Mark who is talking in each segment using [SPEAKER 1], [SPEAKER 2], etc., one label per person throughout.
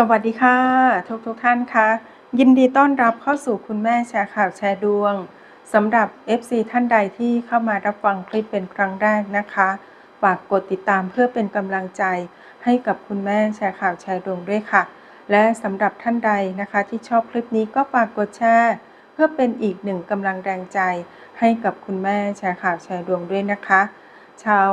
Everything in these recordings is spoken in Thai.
[SPEAKER 1] สวัสดีค่ะ ทุกทุกท่านคะยินดีต้อนรับเข้าสู่คุณแม่แชร์ข่าวแชร์ดวงสำหรับ FC ท่านใดที่เข้ามารับฟังคลิปเป็นครั้งแรกนะคะฝากกดติดตามเพื่อเป็นกำลังใจให้กับคุณแม่แชร์ข่าวแชร์ดวงด้วยค่ะ และสำหรับท่านใดนะคะที่ชอบคลิปนี้ก็ฝากกดแชร์เพื่อเป็นอีกหนึ่งกำลังแรงใจให้กับคุณแม่แชร์ข่าวแชร์ดวงด้วยนะคะ ชาว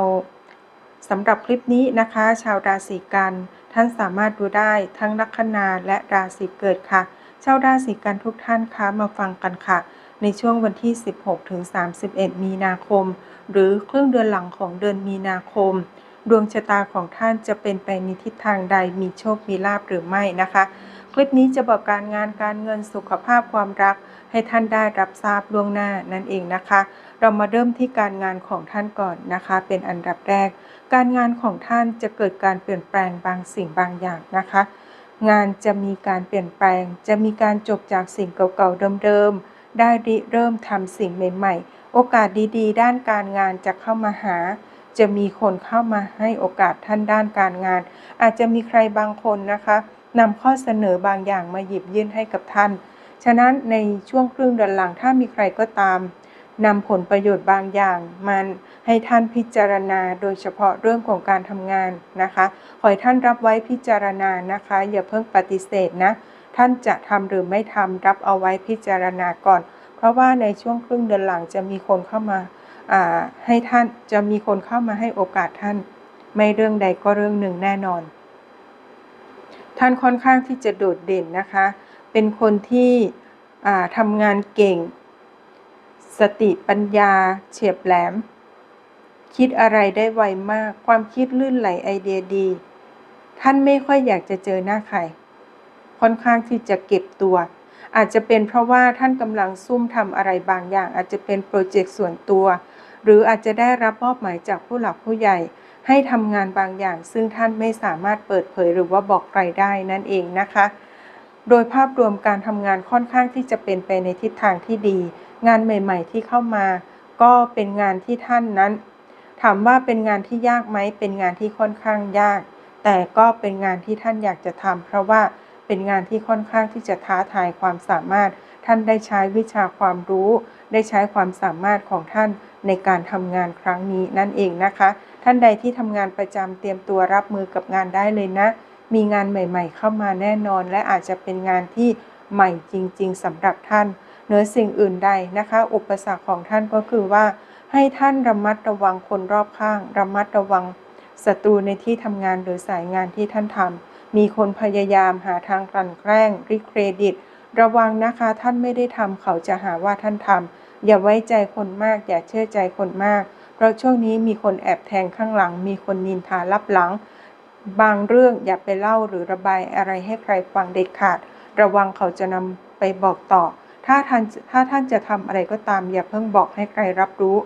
[SPEAKER 1] สำหรับคลิปนี้นะคะ ชาวราศีกัน ท่านสามารถดูได้ทั้งลัคนาและราศีเกิดค่ะ ชาวราศีกันทุกท่านคะมาฟังกันค่ะ ในช่วงวันที่ 16ถึง31 มีนาคม หรือครึ่งเดือนหลังของเดือนมีนาคม ดวงชะตาของท่านจะเป็นไปในทิศทางใดมีโชคมีลาภหรือไม่นะคะ ลิปนี้จะบอกการงานการเงินสุขภาพความรัก ให้ท่านได้รับทราบล่วงหน้านั่นเองนะคะ เรามาเริ่มที่การงานของท่านก่อนนะคะ เป็นอันดับแรก การงานของท่านจะเกิดการเปลี่ยนแปลงบางสิ่งบางอย่างนะคะ งานจะมีการเปลี่ยนแปลง จะมีการจบจากสิ่งเก่าๆเดิมๆได้ริเริ่มทำสิ่งใหม่ ๆ โอกาสดีๆ ด้านการงานจะเข้ามาหาจะมีคนเข้ามาให้โอกาสท่านด้านการงาน อาจจะมีใครบางคนนะคะ นำข้อเสนอบางอย่างมาหยิบยื่นให้กับท่าน ฉะนั้นในช่วงครึ่งเดือนหลังถ้ามีใครก็ตามนำผลประโยชน์บางอย่างมันให้ท่านพิจารณาโดยเฉพาะเรื่องของการทำงานนะคะ ขอให้ท่านรับไว้พิจารณานะคะ อย่าเพิ่งปฏิเสธนะ ท่านจะทำหรือไม่ทำรับเอาไว้พิจารณาก่อน เพราะว่าในช่วงครึ่งเดือนหลังจะมีคนเข้ามาให้ท่านจะมีคนเข้ามาให้โอกาสท่าน ไม่เรื่องใดก็เรื่องหนึ่งแน่นอน ท่านค่อนข้างที่จะโดดเด่นนะคะ เป็นคนที่ทำงานเก่ง สติปัญญาเฉียบแหลม คิดอะไรได้ไวมาก ความคิดลื่นไหลไอเดียดี ท่านไม่ค่อยอยากจะเจอหน้าใคร ค่อนข้างที่จะเก็บตัว อาจจะเป็นเพราะว่าท่านกำลังซุ่มทำอะไรบางอย่าง อาจจะเป็นโปรเจกต์ส่วนตัว หรืออาจจะได้รับมอบหมายจากผู้หลักผู้ใหญ่ ให้ทำงานบางอย่าง ซึ่งท่านไม่สามารถเปิดเผยหรือว่าบอกใครได้นั่นเองนะคะ โดยภาพรวมการทำงานค่อนข้างที่จะเป็นไปในทิศทางที่ดี งานใหม่ ๆ ที่เข้ามา ก็เป็นงานที่ท่านนั้น ถามว่าเป็นงานที่ยากไหมเป็นงานที่ค่อนข้างยาก แต่ก็เป็นงานที่ท่านอยากจะทำเพราะว่าเป็นงานที่ค่อนข้างที่จะท้าทายความสามารถ ท่านได้ใช้วิชาความรู้ ได้ใช้ความสามารถของท่านในการทำงานครั้งนี้นั่นเองนะคะ ท่านใดที่ทำงานประจำเตรียมตัวรับมือกับงานได้เลยนะ มีงานใหม่ ๆ เข้ามาแน่นอน และอาจจะเป็นงานที่ใหม่จริง ๆสำหรับท่านเหนือสิ่งอื่นใดนะคะ อุปสรรคของท่านก็คือว่า ให้ท่านระมัดระวังคนรอบข้าง ระมัดระวังศัตรูในที่ทำงานหรือสายงานที่ท่านทำมีคนพยายามหาทางกลั่นแกล้งริเครดิต ระวังนะคะท่านไม่ได้ทำเขาจะหาว่าท่านทำอย่าไว้ใจคนมาก อย่าเชื่อใจคนมาก เพราะช่วงนี้มีคนแอบแทงข้างหลัง มีคนนินทาลับหลัง บางเรื่องอย่าไปเล่าหรือระบายอะไรให้ใครฟังเด็ดขาด ระวังเขาจะนำไปบอกต่อ ถ้าท่านถ้าท่านจะทำอะไรก็ตาม อย่าเพิ่งบอกให้ใครรับรู้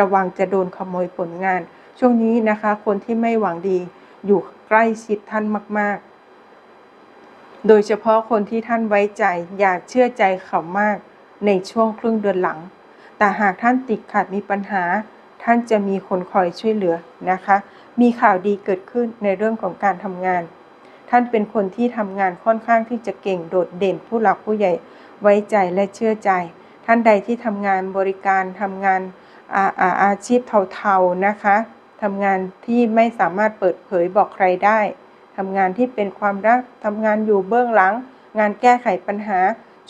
[SPEAKER 1] ระวังจะโดนขโมยผลงาน ช่วงนี้นะคะ คนที่ไม่หวังดี อยู่ใกล้ชิดท่านมาก ๆ โดยเฉพาะคนที่ท่านไว้ใจอย่าเชื่อใจเขามากในช่วงครึ่งเดือนหลัง แต่หากท่านติดขัดมีปัญหา ท่านจะมีคนคอยช่วยเหลือนะคะ มีข่าวดีเกิดขึ้นในเรื่องของการทำงาน ท่านเป็นคนที่ทำงานค่อนข้างที่จะเก่งโดดเด่นผู้หลักผู้ใหญ่ไว้ใจและเชื่อใจ ท่านใดที่ทำงานบริการทำงานอาอาอาชีพเทาๆนะคะทำงานที่ไม่สามารถเปิดเผยบอกใครได้ ทำงานที่เป็นความรักทำงานอยู่เบื้องหลัง งานแก้ไขปัญหา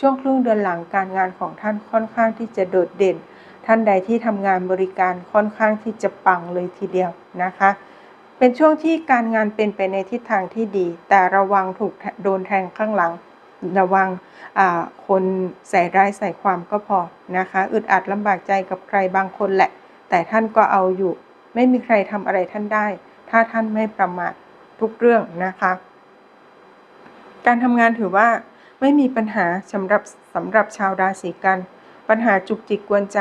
[SPEAKER 1] ช่วงครึ่งเดือนหลังการงานของท่านค่อนข้างที่จะโดดเด่น ท่านใดที่ทำงานบริการค่อนข้างที่จะปังเลยทีเดียวนะคะ เป็นช่วงที่การงานเป็นไปในทิศทางที่ดี แต่ระวังถูกโดนแทงข้างหลัง ระวังคนใส่ร้ายใส่ความก็พอนะคะอึดอัดลำบากใจกับใครบางคนแหละ แต่ท่านก็เอาอยู่ ไม่มีใครทำอะไรท่านได้ ถ้าท่านไม่ประมาท ทุกเรื่องนะคะ การทำงานถือว่าไม่มีปัญหาสำหรับสำหรับชาวราศีกัน ปัญหาจุกจิกกวนใจ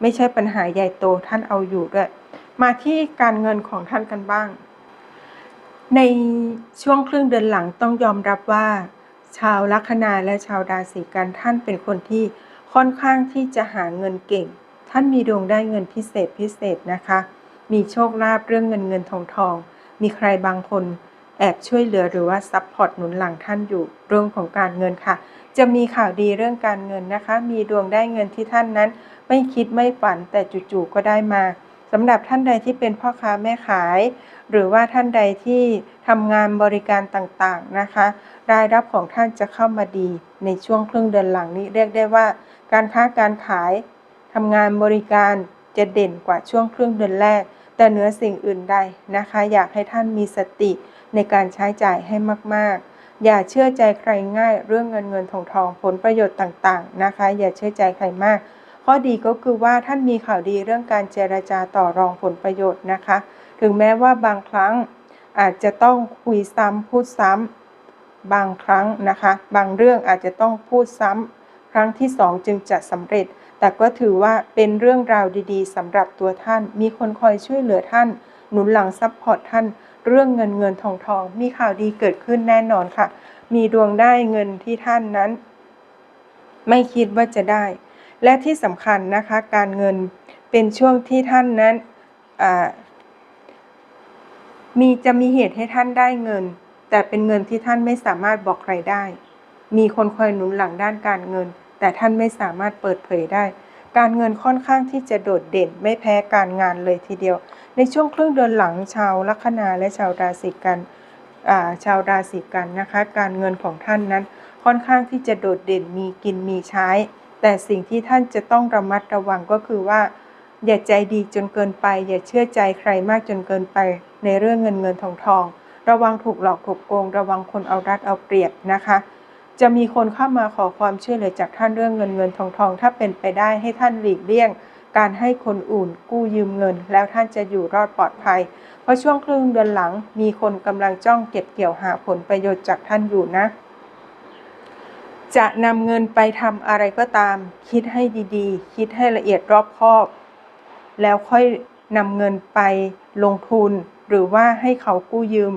[SPEAKER 1] ไม่ใช่ปัญหาใหญ่โตท่านเอาอยู่ด้วย มาที่การเงินของท่านกันบ้าง ในช่วงครึ่งเดือนหลังต้องยอมรับว่า ชาวลัคนาและชาวราศีกันท่านเป็นคนที่ค่อนข้างที่จะหาเงินเก่ง ท่านมีดวงได้เงินพิเศษพิเศษนะคะ มีโชคลาภเรื่องเงินเงินทองทอง มีใครบางคนแอบช่วยเหลือหรือว่าซัพพอร์ตหนุนหลังท่านอยู่เรื่องของการเงินค่ะ จะมีข่าวดีเรื่องการเงินนะคะ มีดวงได้เงินที่ท่านนั้น ไม่คิดไม่ฝันแต่จู่ๆก็ได้มาสำหรับท่านใดที่เป็นพ่อค้าแม่ขาย หรือว่าท่านใดที่ทำงานบริการต่างๆนะคะ รายรับของท่านจะเข้ามาดี ในช่วงครึ่งเดือนหลังนี้เรียกได้ว่า การค้าการขายทำงานบริการจะเด่นกว่าช่วงครึ่งเดือนแรก แต่เหนือสิ่งอื่นใดนะคะ อยากให้ท่านมีสติในการใช้จ่ายให้มาก ๆ อย่าเชื่อใจใครง่ายเรื่องเงินเงินทองทองผลประโยชน์ต่างๆนะคะ อย่าเชื่อใจใครมาก ข้อดีก็คือว่าท่านมีข่าวดีเรื่องการเจรจาต่อรองผลประโยชน์นะคะ ถึงแม้ว่าบางครั้งอาจจะต้องคุยซ้ำพูดซ้ำบางครั้งนะคะ บางเรื่องอาจจะต้องพูดซ้ำ ครั้งที่สองจึงจะสำเร็จ แต่ก็ถือว่าเป็นเรื่องราวดีๆสำหรับตัวท่าน มีคนคอยช่วยเหลือท่าน หนุนหลังซัพพอร์ตท่าน เรื่องเงินเงินทองทอง มีข่าวดีเกิดขึ้นแน่นอนค่ะ มีดวงได้เงินที่ท่านนั้น ไม่คิดว่าจะได้ และที่สำคัญนะคะ การเงินเป็นช่วงที่ท่านนั้นมีจะมีเหตุให้ท่านได้เงิน แต่เป็นเงินที่ท่านไม่สามารถบอกใครได้ มีคนคอยหนุนหลังด้านการเงิน แต่ท่านไม่สามารถเปิดเผยได้ การเงินค่อนข้างที่จะโดดเด่นไม่แพ้การงานเลยทีเดียว ในช่วงครึ่งเดือนหลังชาวลัคนาและชาวราศีกันาชาวราศีกันนะคะ การเงินของท่านนั้นค่อนข้างที่จะโดดเด่นมีกินมีใช้ แต่สิ่งที่ท่านจะต้องระมัดระวังก็คือว่า อย่าใจดีจนเกินไป อย่าเชื่อใจใครมากจนเกินไป ในเรื่องเงินเงินทองทอง ระวังถูกหลอกถูกโกง ระวังคนเอารัดเอาเปรียบนะคะ จะมีคนเข้ามาขอความช่วยเหลือจากท่านเรื่องเงินเงินทองทอง ถ้าเป็นไปได้ให้ท่านหลีกเลี่ยง การให้คนอื่นกู้ยืมเงิน แล้วท่านจะอยู่รอดปลอดภัย เพราะช่วงครึ่งเดือนหลังมีคนกำลังจ้องเก็บเกี่ยวหาผลประโยชน์จากท่านอยู่นะ จะนำเงินไปทำอะไรก็ตาม คิดให้ดีๆ คิดให้ละเอียดรอบคอบ แล้วค่อยนำเงินไปลงทุน หรือว่าให้เขากู้ยืม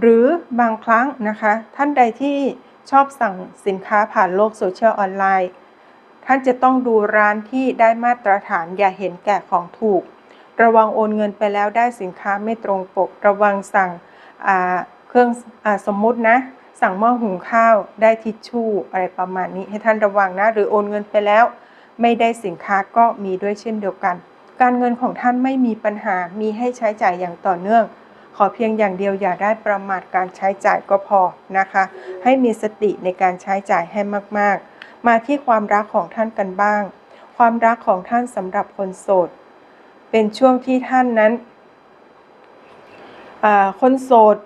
[SPEAKER 1] หรือบางครั้งนะคะ ท่านใดที่ ชอบสั่งสินค้าผ่านโลกโซเชียลออนไลน์ ท่านจะต้องดูร้านที่ได้มาตรฐานอย่าเห็นแก่ของถูก ระวังโอนเงินไปแล้วได้สินค้าไม่ตรงปก ระวังสั่งเครื่องอสมมุตินะ สั่งหม้อหุงข้าวได้ทิชชู่อะไรประมาณนี้ให้ท่านระวังนะ หรือโอนเงินไปแล้ว ไม่ได้สินค้าก็มีด้วยเช่นเดียวกัน การเงินของท่านไม่มีปัญหามีให้ใช้จ่ายอย่างต่อเนื่อง ขอเพียงอย่างเดียวอย่าได้ประมาทการใช้จ่ายก็พอนะคะ ให้มีสติในการใช้จ่ายให้มากๆ มาที่ความรักของท่านกันบ้าง ความรักของท่านสำหรับคนโสด เป็นช่วงที่ท่านนั้นคนโสด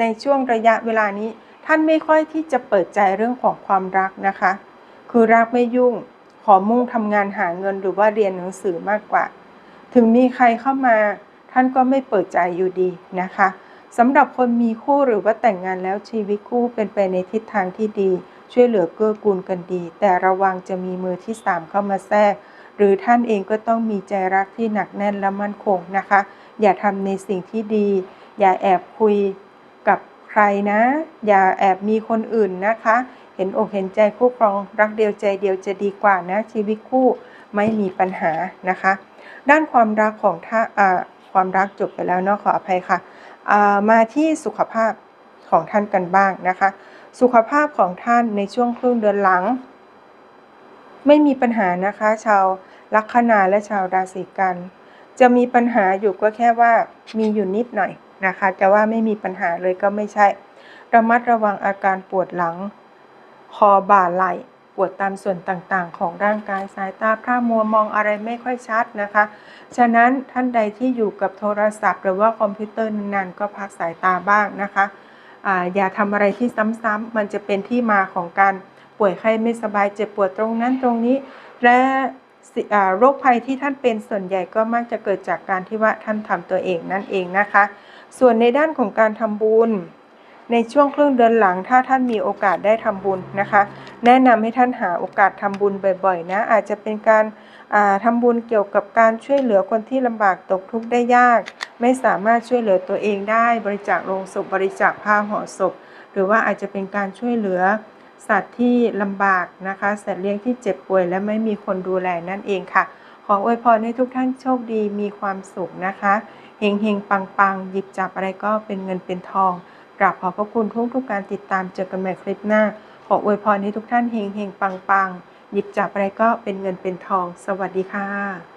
[SPEAKER 1] ในช่วงระยะเวลานี้ ท่านไม่ค่อยที่จะเปิดใจเรื่องของความรักนะคะ คือรักไม่ยุ่ง ขอมุ่งทำงานหาเงินหรือว่าเรียนหนังสือมากกว่า ถึงมีใครเข้ามา ท่านก็ไม่เปิดใจอยู่ดีนะคะสำหรับคนมีคู่หรือว่าแต่งงานแล้วชีวิตคู่เป็นไปในทิศทางที่ดี ช่วยเหลือเกื้อกูลกันดี แต่ระวังจะมีมือที่สามเข้ามาแทรก หรือท่านเองก็ต้องมีใจรักที่หนักแน่นและมั่นคงนะคะ อย่าทำในสิ่งที่ดี อย่าแอบคุยกับใครนะ อย่าแอบมีคนอื่นนะคะ เห็นอกเห็นใจคู่ครองรักเดียวใจเดียวจะดีกว่านะชีวิตคู่ไม่มีปัญหานะคะ ด้านความรักของท่าอ่า ความรักจบไปแล้วเนาะขออภัยค่ะามาที่สุขภาพของท่านกันบ้างนะคะ สุขภาพของท่านในช่วงครึ่งเดือนหลัง ไม่มีปัญหานะคะ ชาวลัคนาและชาวราศีกัน จะมีปัญหาอยู่ก็แค่ว่ามีอยู่นิดหน่อยนะคะจะว่าไม่มีปัญหาเลยก็ไม่ใช่ ระมัดระวังอาการปวดหลัง คอบ่าไหล่ ปวดตามส่วนต่างๆ ของร่างกายสายตาพร่ามัวมองอะไรไม่ค่อยชัดนะคะ ฉะนั้นท่านใดที่อยู่กับโทรศัพท์ หรือว่าคอมพิวเตอร์นานๆก็พักสายตาบ้างนะคะออย่าทำอะไรที่ซ้ำๆมันจะเป็นที่มาของการป่วยไข้ไม่สบายเจ็บปวดตรงนั้นตรงนี้ และโรคภัยที่ท่านเป็นส่วนใหญ่ก็มักจะเกิดจากการที่ว่าท่านทำตัวเองนั่นเองนะคะ ส่วนในด้านของการทำบุญในช่วงครึ่งเดือนหลังถ้าท่านมีโอกาสได้ทำบุญนะคะ แนะนำให้ท่านหาโอกาสทำบุญบ่อยๆ นะ อาจจะเป็นการาทำบุญเกี่ยวกับการช่วยเหลือคนที่ลำบากตกทุกข์ได้ยาก ไม่สามารถช่วยเหลือตัวเองได้ บริจาคโลงศพบริจาคผ้าห่อศพ หรือว่าอาจจะเป็นการช่วยเหลือสัตว์ที่ลำบากนะคะสัตว์เลี้ยงที่เจ็บป่วยและไม่มีคนดูแลนั่นเองค่ะ ขออวยพรให้ทุกท่านโชคดีมีความสุขนะคะเฮงเฮงปังปังหยิบจับอะไรก็เป็นเงินเป็นทองกราบขอบพระคุณทุกทุกการติดตามเจอกันใหม่คลิปหน้า ขออวยพรให้ทุกท่านเฮงเฮงปังปังหยิบจับอะไรก็เป็นเงินเป็นทอง สวัสดีค่ะ